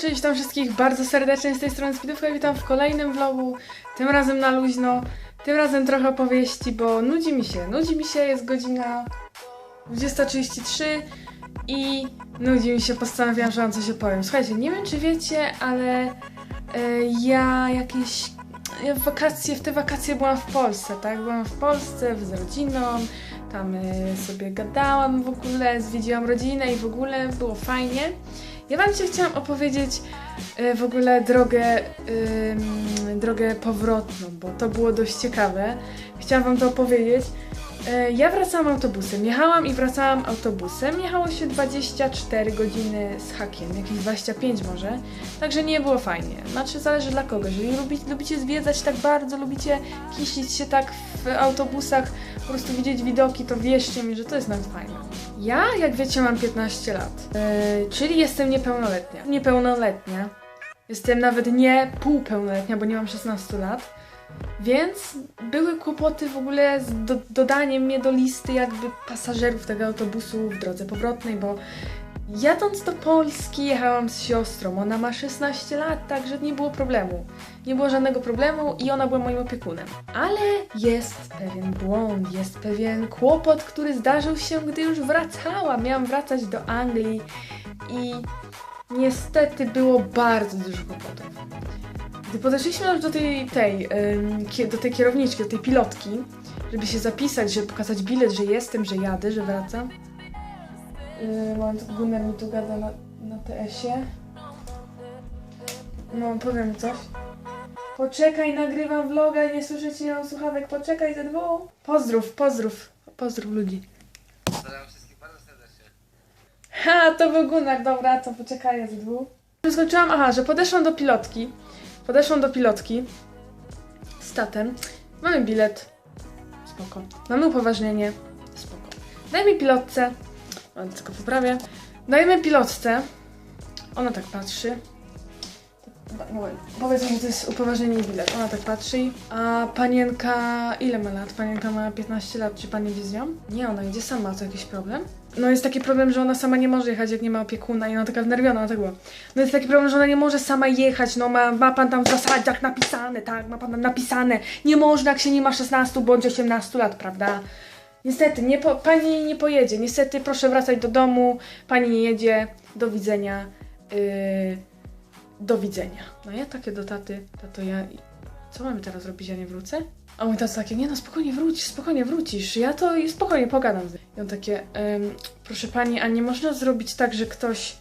Cześć, witam wszystkich bardzo serdecznie z tej strony Speedówka i witam w kolejnym vlogu, tym razem na luźno, tym razem trochę opowieści, bo nudzi mi się, nudzi mi się, jest godzina 20.33 i nudzi mi się, postanowiłam, że wam coś opowiem. Słuchajcie, nie wiem czy wiecie, ale e, ja jakieś ja w wakacje, w te wakacje byłam w Polsce, tak? Byłam w Polsce z rodziną, tam e, sobie gadałam w ogóle, zwiedziłam rodzinę i w ogóle było fajnie. Ja Wam dzisiaj chciałam opowiedzieć e, w ogóle drogę, ym, drogę powrotną, bo to było dość ciekawe. Chciałam Wam to opowiedzieć. E, Ja wracałam autobusem, jechałam i wracałam autobusem. Jechało się 24 godziny z hakiem, jakieś 25 może, także nie było fajnie. Znaczy zależy dla kogo. Jeżeli lubi, lubicie zwiedzać tak bardzo, lubicie kisić się tak w autobusach, po prostu widzieć widoki, to wierzcie mi, że to jest nawet fajne. Ja, jak wiecie, mam 15 lat, Yy, czyli jestem niepełnoletnia. Niepełnoletnia. Jestem nawet nie półpełnoletnia, bo nie mam 16 lat. Więc były kłopoty w ogóle z do, dodaniem mnie do listy jakby pasażerów tego autobusu w drodze powrotnej, bo jadąc do Polski jechałam z siostrą. Ona ma 16 lat, także nie było problemu. Nie było żadnego problemu i ona była moim opiekunem. Ale jest pewien błąd, jest pewien kłopot, który zdarzył się, gdy już wracałam. Miałam wracać do Anglii i niestety było bardzo dużo kłopotów. Gdy podeszliśmy już do tej, tej, do tej kierowniczki, do tej pilotki, żeby się zapisać, żeby pokazać bilet, że jestem, że jadę, że wracam. Yy, moment, Gunnar mi tu gada na, na TS-ie. No, powiem coś. Poczekaj, nagrywam vloga, nie słyszę cię, nie mam słuchawek, poczekaj ze dwóch. Pozdrów, pozdrów, pozdrów ludzi. Pozdrawiam wszystkich bardzo serdecznie. Ha, to był Gunnar, dobra, to poczekaj ze dwóch. Skończyłam, aha, że podeszłam do pilotki. Podeszłam do pilotki z tatem. Mamy bilet. Spoko. Mamy upoważnienie. Spoko. Daj mi pilotce. O, tylko poprawię. Dajmy pilotce. Ona tak patrzy. No, powiedz mi, to jest upoważnienie i bilet. Ona tak patrzy. A panienka, ile ma lat? Panienka ma 15 lat. Czy pan jedzie z nią? Nie, ona jedzie sama. To jakiś problem? No jest taki problem, że ona sama nie może jechać, jak nie ma opiekuna i ona taka wnerwiona, ona tak była. No jest taki problem, że ona nie może sama jechać, no ma, ma pan tam w zasadach napisane, tak, ma pan tam napisane. Nie można, jak się nie ma 16 bądź 18 lat, prawda? Niestety, nie po, pani nie pojedzie. Niestety, proszę wracać do domu. Pani nie jedzie. Do widzenia. Yy, do widzenia. No ja takie do taty, tato ja... Co mamy teraz robić, ja nie wrócę? A mój tata takie, nie no spokojnie wrócisz, spokojnie wrócisz, ja to spokojnie pogadam z nim. I on takie, em, proszę pani, a nie można zrobić tak, że ktoś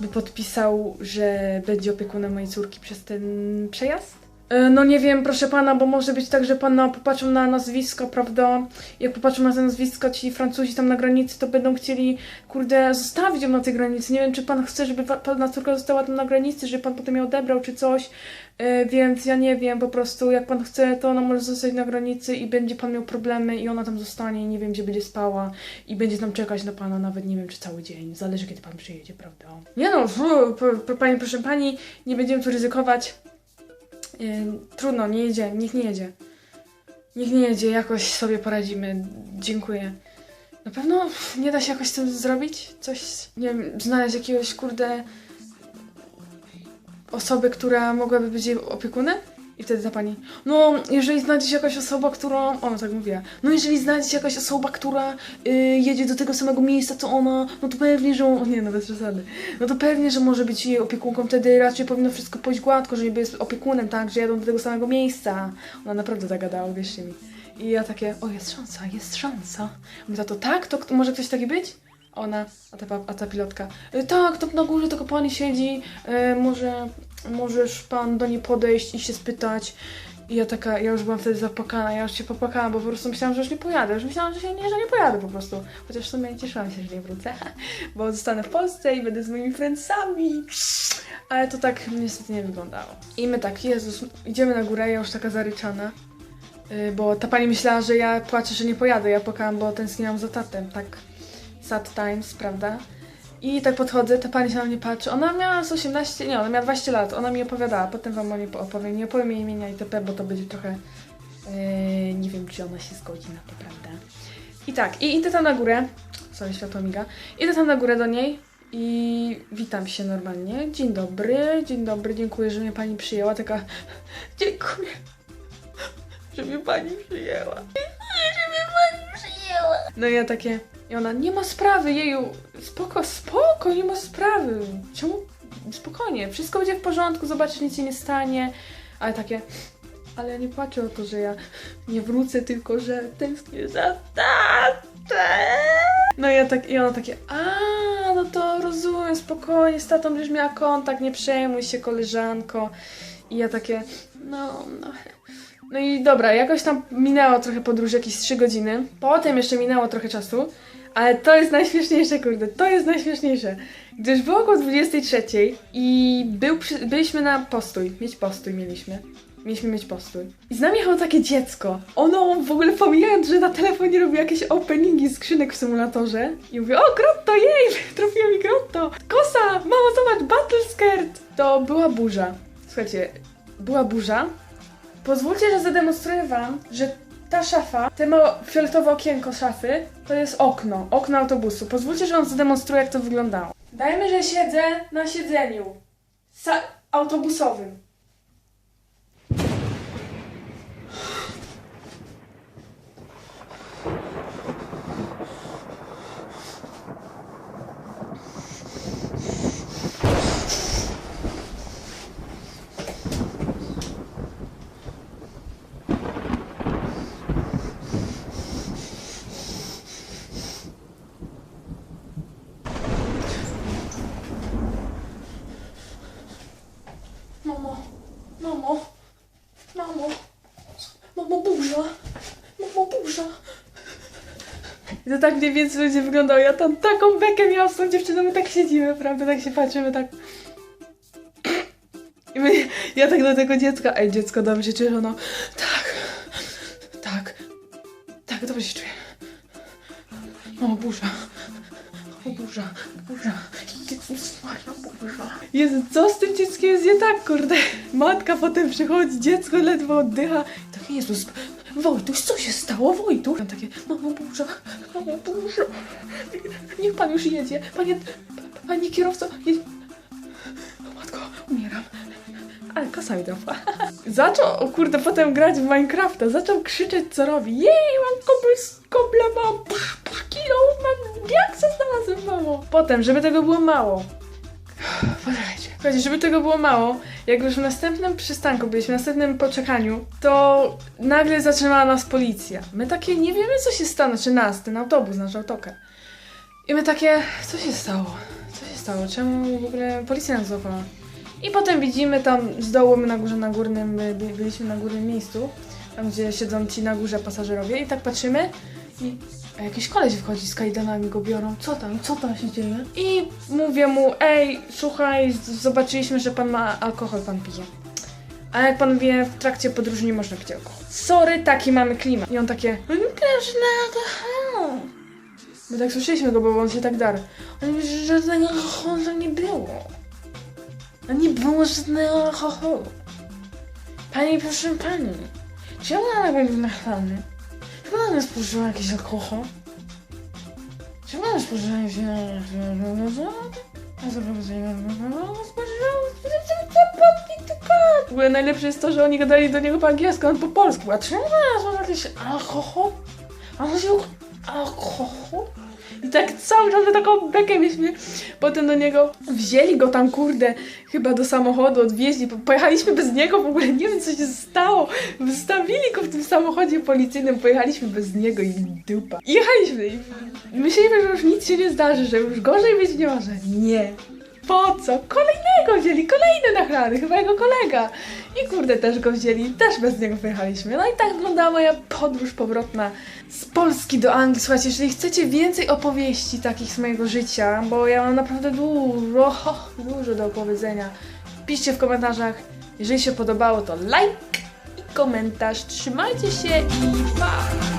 by podpisał, że będzie opiekunem mojej córki przez ten przejazd? E, No nie wiem, proszę pana, bo może być tak, że pana popatrzą na nazwisko, prawda? Jak popatrzą na nazwisko, ci Francuzi tam na granicy, to będą chcieli, kurde, zostawić ją na tej granicy. Nie wiem, czy pan chce, żeby pana córka została tam na granicy, żeby pan potem ją odebrał, czy coś. E, Więc ja nie wiem, po prostu jak pan chce, to ona może zostać na granicy i będzie pan miał problemy i ona tam zostanie i nie wiem, gdzie będzie spała i będzie tam czekać na pana nawet nie wiem, czy cały dzień. Zależy, kiedy pan przyjedzie, prawda? Nie no, fu, p- p- pani, proszę pani, nie będziemy tu ryzykować. Trudno, nie jedzie, niech nie jedzie. Niech nie jedzie, jakoś sobie poradzimy. Dziękuję. Na pewno nie da się jakoś z tym zrobić? Coś, nie wiem, znaleźć jakiegoś, kurde, osoby, która mogłaby być jej opiekunem? I wtedy ta pani, no, jeżeli znajdzie się jakaś osoba, która, ona tak mówiła, no jeżeli znajdzie się jakaś osoba, która y, jedzie do tego samego miejsca, co ona, no to pewnie, że, nie no, bez przesady, no to pewnie, że może być jej opiekunką, wtedy raczej powinno wszystko pójść gładko, że niby jest opiekunem, tak, że jadą do tego samego miejsca. Ona naprawdę zagadała, wierzcie mi. I ja takie, o jest szansa, jest szansa. Mówię, to tak? To może ktoś taki być? Ona, a ta, a ta pilotka, y, tak, to na górze tylko pani siedzi, y, może, możesz pan do niej podejść i się spytać. I ja taka, ja już byłam wtedy zapłakana, ja już się popłakałam, bo po prostu myślałam, że już nie pojadę, już myślałam, że, się nie, że nie pojadę po prostu. Chociaż w sumie cieszyłam się, że nie wrócę, bo zostanę w Polsce i będę z moimi friendsami. Ale to tak niestety nie wyglądało. I my tak, Jezus, idziemy na górę, ja już taka zaryczana. y, Bo ta pani myślała, że ja płaczę, że nie pojadę. Ja płakałam, bo tęskniłam za tatem, tak sad times, prawda? I tak podchodzę, ta pani się na mnie patrzy. Ona miała z 18, nie, ona miała 20 lat. Ona mi opowiadała, potem wam o niej opowiem. Nie opowiem jej imienia itp., bo to będzie trochę... Yy, nie wiem, czy ona się zgodzi na to, prawda? I tak, i idę tam na górę. Sorry, światło miga. Idę tam na górę do niej I witam się normalnie. Dzień dobry, dzień dobry, dziękuję, że mnie pani przyjęła. Taka, dziękuję, że mnie pani przyjęła. No i ja takie, i ona, nie ma sprawy, jeju, spoko, spoko, nie ma sprawy. Czemu? Spokojnie, wszystko będzie w porządku, zobaczysz, nic się nie stanie. Ale takie, ale ja nie płaczę o to, że ja nie wrócę, tylko że tęsknię za tatę. No i ja tak, i ona takie, a, no to rozumiem, spokojnie, z tatą już miała kontakt, nie przejmuj się, koleżanko. I ja takie, no, no. No i dobra, jakoś tam minęło trochę podróży, jakieś 3 godziny. Potem jeszcze minęło trochę czasu. Ale to jest najśmieszniejsze, kurde, to jest najśmieszniejsze. Gdyż było około 23 i był, byliśmy na postój. Mieć postój mieliśmy. Mieliśmy mieć postój. I z nami jechało takie dziecko. Ono w ogóle pomijając, że na telefonie robi jakieś openingi skrzynek w symulatorze. I mówię, o grotto, jej, trafiło mi grotto. Kosa, mamo zobacz, battle skirt. To była burza. Słuchajcie, była burza. Pozwólcie, że zademonstruję wam, że ta szafa, te fioletowe okienko szafy, to jest okno, okno autobusu. Pozwólcie, że wam zademonstruję, jak to wyglądało. Dajmy, że siedzę na siedzeniu autobusowym. Mamo, mamo, mamo, mamo burza, burza. I to tak mniej więcej będzie wyglądało. Ja tam taką bekę miałam z tą dziewczyną, my tak siedzimy, prawda, tak się patrzymy, tak. I my, ja tak do tego dziecka, ej dziecko, dobrze się czujesz? Ono, tak, tak, tak, dobrze się czuję. Mamo burza, mamo burza, burza, Jezus Maria, burza. Jezu, co z tym dzieckiem jest nie tak, kurde? Matka potem przychodzi, dziecko ledwo oddycha. Tak, Jezus, Wojtuś, co się stało, Wojtuś? Tam takie, mamo burza, mamo burza. Niech pan już jedzie, panie, panie kierowco, jedź. O matko, umieram. Ale kosa mi. Zaczął, kurde, potem grać w Minecrafta. Zaczął krzyczeć, co robi. Jej, mam kobla, kobla mam psz, psz, kilo, mam diaksa znalazłem, mamo. Potem, żeby tego było mało. Poczekajcie. Żeby tego było mało, jak już w następnym przystanku byliśmy, w następnym poczekaniu, to nagle zatrzymała nas policja. My takie nie wiemy, co się stało, czy nas, ten autobus, nasz autokar. I my takie, co się stało? Co się stało? Czemu w ogóle policja nas złapała? I potem widzimy tam z dołu, my na górze, na górnym, my by- byliśmy na górnym miejscu, tam gdzie siedzą ci na górze pasażerowie i tak patrzymy i jakiś koleś wchodzi z kajdanami, go biorą, co tam, co tam się dzieje? I mówię mu, ej, słuchaj, zobaczyliśmy, że pan ma alkohol, pan pije. A jak pan wie, w trakcie podróży nie można pić alkoholu. Sorry, taki mamy klimat. I on takie, no nie pisz na alkoholu. My tak słyszeliśmy go, bo on się tak darł. On mówi, że żadnego alkoholu nie było. A nie było żadnego alkoholu. Pani, proszę pani, czy ja mam być nachlany? Czy pana spożyła jakiś alkohol? Czy pana spożyła jakiś w ogóle najlepsze jest to, że oni gadali do niego po angielsku, on po polsku. A czemu pan jakiś alkohol? A on wziął alkohol? I tak cały czas taką bekę mieliśmy. Potem do niego wzięli go tam, kurde, chyba do samochodu, odwieźli. Po- Pojechaliśmy bez niego, w ogóle nie wiem co się stało. Wystawili go w tym samochodzie policyjnym, pojechaliśmy bez niego i dupa. Jechaliśmy i myśleliśmy, że już nic się nie zdarzy, że już gorzej być nie może. Nie. Po co? Kolejnego wzięli, kolejny nachlany, chyba jego kolega. I kurde, też go wzięli, też bez niego wyjechaliśmy. No i tak wyglądała moja podróż powrotna z Polski do Anglii. Słuchajcie, jeżeli chcecie więcej opowieści takich z mojego życia, bo ja mam naprawdę dużo, dużo do opowiedzenia, piszcie w komentarzach. Jeżeli się podobało, to like i komentarz. Trzymajcie się i pa!